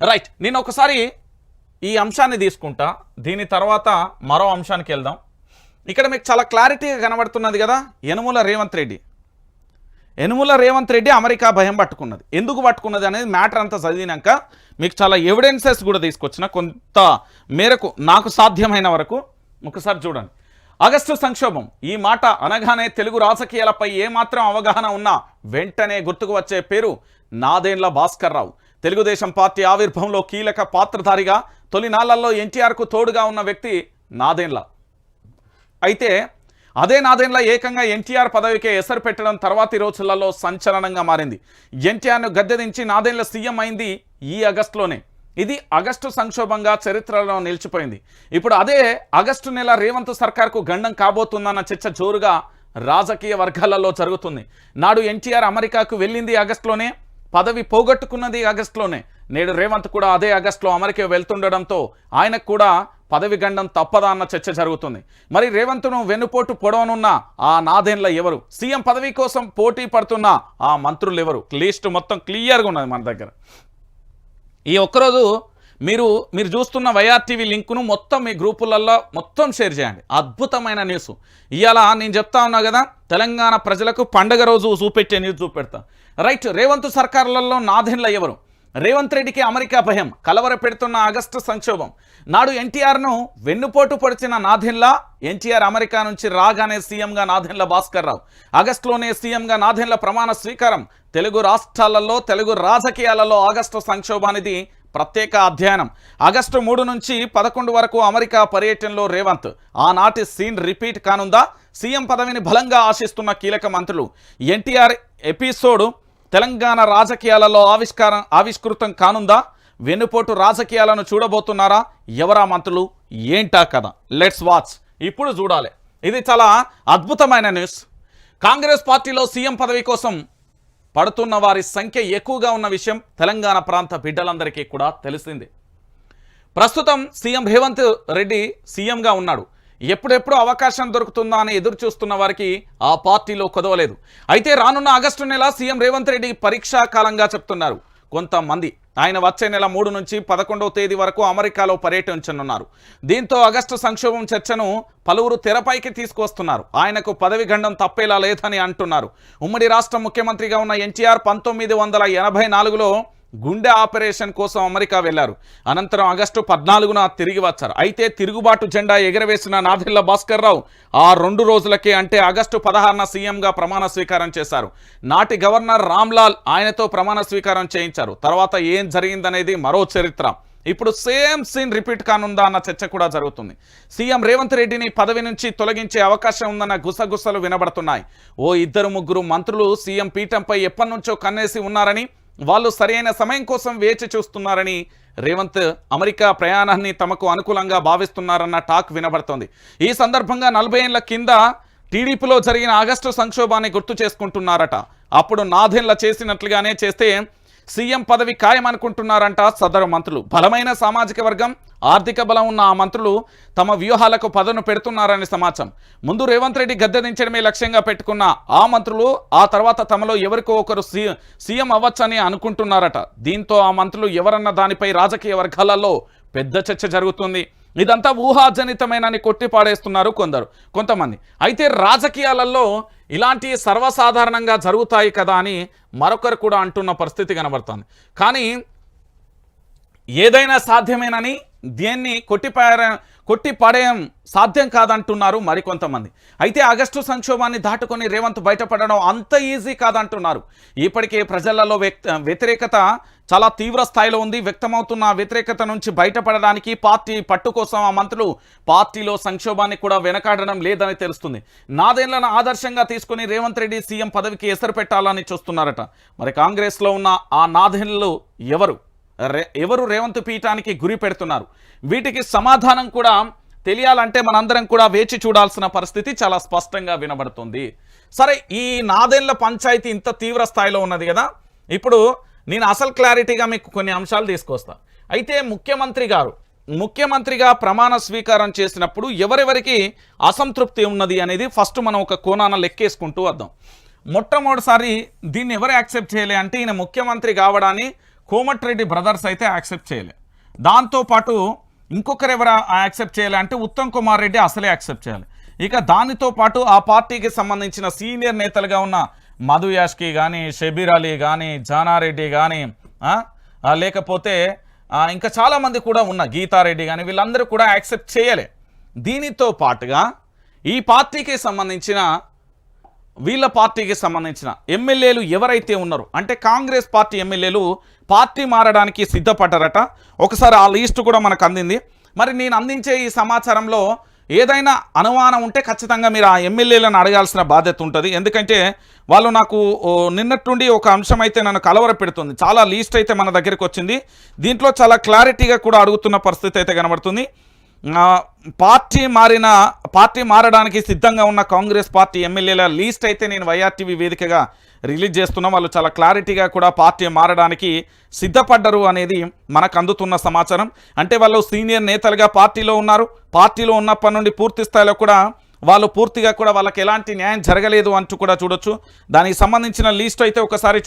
Right నేను ఒకసారి ఈ అంశాన్ని తీసుకుంటా. దీని తర్వాత మరో అంశానికి వెళ్దాం. ఇక్కడ మీకు చాలా క్లారిటీగా కనబడుతున్నది కదా యనుమల రేవంత్ రెడ్డి. యనుమల రేవంత్ రెడ్డి అమెరికా భయం పట్టుకున్నది. ఎందుకు పట్టుకున్నది అనేది మ్యాటర్ అంతా చదివినాక మీకు చాలా ఎవిడెన్సెస్ కూడా తీసుకొచ్చిన కొంత మేరకు నాకు సాధ్యమైన వరకు ఒకసారి చూడండి. ఆగస్టు సంక్షోభం. ఈ మాట అనగానే తెలుగు రాజకీయాలపై ఏమాత్రం అవగాహన ఉన్నా వెంటనే గుర్తుకు వచ్చే పేరు నాదేండ్ల భాస్కర్ రావు తెలుగుదేశం పార్టీ ఆవిర్భవంలో కీలక పాత్రధారిగా తొలినాళ్ళలో ఎన్టీఆర్కు తోడుగా ఉన్న వ్యక్తి నాదేన్ల. అయితే అదే నాదేన్ల ఏకంగా ఎన్టీఆర్ పదవికే ఎసరు పెట్టడం తర్వాతి రోజులలో సంచలనంగా మారింది. ఎన్టీఆర్ను గద్దెదించి నాదేన్ల సీఎం అయింది ఈ ఆగస్టులోనే. ఇది ఆగస్టు సంక్షోభంగా చరిత్రలో నిలిచిపోయింది. ఇప్పుడు అదే ఆగస్టు నెల రేవంత్ సర్కార్కు గండం కాబోతుందన్న చర్చ జోరుగా రాజకీయ వర్గాలలో జరుగుతుంది. నాడు ఎన్టీఆర్ అమెరికాకు వెళ్ళింది ఆగస్టులోనే. పదవి పోగొట్టుకున్నది ఆగస్టులోనే. నేడు రేవంత్ కూడా అదే ఆగస్టులో అమెరికా వెళ్తుండడంతో ఆయనకు కూడా పదవి గండం తప్పదా అన్న చర్చ జరుగుతుంది. మరి రేవంత్ను వెన్నుపోటు పొడవనున్న ఆ నాదేన్ల ఎవరు? సీఎం పదవి కోసం పోటీ పడుతున్న ఆ మంత్రులు ఎవరు? లిస్ట్ మొత్తం క్లియర్గా ఉన్నది మన దగ్గర. ఈ ఒక్కరోజు మీరు మీరు చూస్తున్న వైఆర్టీవీ లింకును మొత్తం మీ గ్రూపులలో మొత్తం షేర్ చేయండి. అద్భుతమైన న్యూస్. ఇవాళ నేను చెప్తా ఉన్నా కదా తెలంగాణ ప్రజలకు పండగ రోజు చూపెట్టే న్యూస్ చూపెడతా. రైట్ రేవంత్ సర్కారులలో నాదెండ్ల ఎవరు? రేవంత్ రెడ్డికి అమెరికా భయం కలవర పెడుతున్న ఆగస్టు సంక్షోభం. నాడు ఎన్టీఆర్ను వెన్నుపోటు పొడిచిన నాథెన్లా ఎన్టీఆర్ అమెరికా నుంచి రాగానే సీఎంగా నాథెన్ల భాస్కర్ రావు. ఆగస్టులోనే సీఎంగా నాథెన్ల ప్రమాణ స్వీకారం. తెలుగు రాష్ట్రాలలో తెలుగు రాజకీయాలలో ఆగస్టు సంక్షోభానిది ప్రత్యేక అధ్యయనం. ఆగస్టు మూడు నుంచి పదకొండు వరకు అమెరికా పర్యటనలో రేవంత్. ఆనాటి సీన్ రిపీట్ కానుందా? సీఎం పదవిని బలంగా ఆశిస్తున్న కీలక మంత్రులు. ఎన్టీఆర్ ఎపిసోడ్ తెలంగాణ రాజకీయాలలో ఆవిష్కారం ఆవిష్కృతం కానుందా? వెన్నుపోటు రాజకీయాలను చూడబోతున్నారా? ఎవరా మంత్రులు? ఏంటా కదా లెట్స్ వాచ్ ఇప్పుడు చూడాలి. ఇది చాలా అద్భుతమైన న్యూస్. కాంగ్రెస్ పార్టీలో సీఎం పదవి కోసం పడుతున్న వారి సంఖ్య ఎక్కువగా ఉన్న విషయం తెలంగాణ ప్రాంత బిడ్డలందరికీ కూడా తెలిసింది. ప్రస్తుతం సీఎం రేవంత్ రెడ్డి సీఎంగా ఉన్నాడు. ఎప్పుడెప్పుడు అవకాశం దొరుకుతుందా అని ఎదురు చూస్తున్న వారికి ఆ పార్టీలో కొదవలేదు. అయితే రానున్న ఆగస్టు నెల సీఎం రేవంత్ రెడ్డి పరీక్షా కాలంగా చెప్తున్నారు. కొంతమంది ఆయన వచ్చే నెల మూడు నుంచి పదకొండవ తేదీ వరకు అమెరికాలో పర్యటించనున్నారు దీంతో ఆగస్టు సంక్షోభం చర్చను పలువురు తెరపైకి తీసుకొస్తున్నారు ఆయనకు పదవి గండం తప్పేలా లేదని అంటున్నారు. ఉమ్మడి రాష్ట్ర ముఖ్యమంత్రిగా ఉన్న ఎన్టీఆర్ పంతొమ్మిది వందల ఎనభై నాలుగులో గుండె ఆపరేషన్ కోసం అమెరికా వెళ్ళారు. అనంతరం ఆగస్టు పద్నాలుగున తిరిగి వచ్చారు. అయితే తిరుగుబాటు జెండా ఎగరవేసిన నాదెళ్ళ భాస్కర్ రావు ఆ రెండు రోజులకే అంటే ఆగస్టు పదహారున సీఎంగా ప్రమాణ స్వీకారం చేశారు. నాటి గవర్నర్ రామ్లాల్ ఆయనతో ప్రమాణ స్వీకారం చేయించారు. తర్వాత ఏం జరిగిందనేది మరో చరిత్ర. ఇప్పుడు సేమ్ సీన్ రిపీట్ కానుందా అన్న చర్చ కూడా జరుగుతుంది. సీఎం రేవంత్ రెడ్డిని పదవి నుంచి తొలగించే అవకాశం ఉందన్న గుసగుసలు వినబడుతున్నాయి. ఓ ఇద్దరు ముగ్గురు మంత్రులు సీఎం పీఠంపై ఎప్పటి నుంచో కన్నేసి ఉన్నారని వాళ్ళు సరైన సమయం కోసం వేచి చూస్తున్నారని రేవంత్ అమెరికా ప్రయాణాన్ని తమకు అనుకూలంగా భావిస్తున్నారన్న టాక్ వినబడుతోంది. ఈ సందర్భంగా నలభై ఏళ్ళ కింద టీడీపీలో జరిగిన ఆగస్టు సంక్షోభాన్ని గుర్తు చేసుకుంటున్నారట. అప్పుడు నాదెన్ల చేసినట్లుగానే చేస్తే సీఎం పదవి ఖాయమనుకుంటున్నారంట సదరు మంత్రులు. బలమైన సామాజిక వర్గం ఆర్థిక బలం ఉన్న ఆ మంత్రులు తమ వ్యూహాలకు పదను పెడుతున్నారని సమాచారం. ముందు రేవంత్ రెడ్డి గద్దెదించడమే లక్ష్యంగా పెట్టుకున్న ఆ మంత్రులు ఆ తర్వాత తమలో ఎవరికో ఒకరు సీఎం అవ్వచ్చని అనుకుంటున్నారట. దీంతో ఆ మంత్రులు ఎవరన్న దానిపై రాజకీయ వర్గాలలో పెద్ద చర్చ జరుగుతుంది. ఇదంతా ఊహాజనితమైనని కొట్టిపాడేస్తున్నారు కొందరు కొంతమంది. అయితే రాజకీయాలలో ఇలాంటి సర్వసాధారణంగా జరుగుతాయి కదా అని మరొకరు కూడా అంటున్న పరిస్థితి కనబడుతుంది. కానీ ఏదైనా సాధ్యమేనని దేన్ని కొట్టిపార కొట్టి పడేయం సాధ్యం కాదంటున్నారు మరికొంతమంది. అయితే ఆగస్టు సంక్షోభాన్ని దాటుకొని రేవంత్ బయటపడడం అంత ఈజీ కాదంటున్నారు. ఇప్పటికే ప్రజలలో వ్యతిరేకత చాలా తీవ్ర స్థాయిలో ఉంది. వ్యక్తమవుతున్న వ్యతిరేకత నుంచి బయటపడడానికి పార్టీ పట్టు కోసం ఆ మంత్రులు పార్టీలో సంక్షోభాన్ని కూడా వెనకాడడం లేదని తెలుస్తుంది. నాదేళ్ళను ఆదర్శంగా తీసుకుని రేవంత్ రెడ్డి సీఎం పదవికి ఎసరు పెట్టాలని చూస్తున్నారట. మరి కాంగ్రెస్లో ఉన్న ఆ నాదేళ్ళు ఎవరు? ఎవరు రేవంత్ పీఠానికి గురి పెడుతున్నారు? వీటికి సమాధానం కూడా తెలియాలంటే మనందరం కూడా వేచి చూడాల్సిన పరిస్థితి చాలా స్పష్టంగా వినబడుతుంది. సరే ఈ నాదేళ్ళ పంచాయతీ ఇంత తీవ్ర స్థాయిలో ఉన్నది కదా? ఇప్పుడు నేను అసలు క్లారిటీగా మీకు కొన్ని అంశాలు తీసుకొస్తా. అయితే ముఖ్యమంత్రి గారు ముఖ్యమంత్రిగా ప్రమాణ స్వీకారం చేసినప్పుడు ఎవరెవరికి అసంతృప్తి ఉన్నది అనేది ఫస్ట్ మనం ఒక కోణాన లెక్కేసుకుంటూ వద్దాం. మొట్టమొదటిసారి దీన్ని ఎవరు యాక్సెప్ట్ చేయలే అంటే ఈయన ముఖ్యమంత్రి కావడాన్ని కోమటిరెడ్డి బ్రదర్స్ అయితే యాక్సెప్ట్ చేయలే. దాంతోపాటు ఇంకొకరు ఎవరు యాక్సెప్ట్ చేయాలి అంటే ఉత్తమ్ కుమార్ రెడ్డి అసలే యాక్సెప్ట్ చేయాలి. ఇక దానితో పాటు ఆ పార్టీకి సంబంధించిన సీనియర్ నేతలుగా ఉన్న మధు యాష్కి కానీ షబీర్ అలీ కానీ జానారెడ్డి కానీ లేకపోతే ఇంకా చాలామంది కూడా ఉన్న గీతారెడ్డి కానీ వీళ్ళందరూ కూడా యాక్సెప్ట్ చేయలే. దీనితో పాటుగా ఈ పార్టీకి సంబంధించిన వీళ్ళ పార్టీకి సంబంధించిన ఎమ్మెల్యేలు ఎవరైతే ఉన్నారో అంటే కాంగ్రెస్ పార్టీ ఎమ్మెల్యేలు పార్టీ మారడానికి సిద్ధపడ్డారట. ఒకసారి ఆ లిస్టు కూడా మనకు అందింది. మరి నేను అందించే ఈ సమాచారంలో ఏదైనా అనుమానం ఉంటే ఖచ్చితంగా మీరు ఆ ఎమ్మెల్యేలను అడగాల్సిన బాధ్యత ఉంటుంది. ఎందుకంటే వాళ్ళు నాకు నిన్నట్టుండి ఒక అంశం అయితే నన్ను కలవర పెడుతుంది చాలా లీస్ట్ అయితే మన దగ్గరికి వచ్చింది. దీంట్లో చాలా క్లారిటీగా కూడా అడుగుతున్న పరిస్థితి అయితే కనబడుతుంది. పార్టీ మారిన పార్టీ మారడానికి సిద్ధంగా ఉన్న కాంగ్రెస్ పార్టీ ఎమ్మెల్యేల లీస్ట్ అయితే నేను వైఆర్టీవీ వేదికగా రిలీజ్ చేస్తున్నాం. వాళ్ళు చాలా క్లారిటీగా కూడా పార్టీ మారడానికి సిద్ధపడ్డరు అనేది మనకు అందుతున్న సమాచారం. అంటే వాళ్ళు సీనియర్ నేతలుగా పార్టీలో ఉన్నారు. పార్టీలో ఉన్నప్పటి నుండి పూర్తి స్థాయిలో కూడా వాళ్ళు పూర్తిగా కూడా వాళ్ళకి ఎలాంటి న్యాయం జరగలేదు అంటూ కూడా చూడొచ్చు. దానికి సంబంధించిన లీస్ట్ అయితే ఒకసారి చూ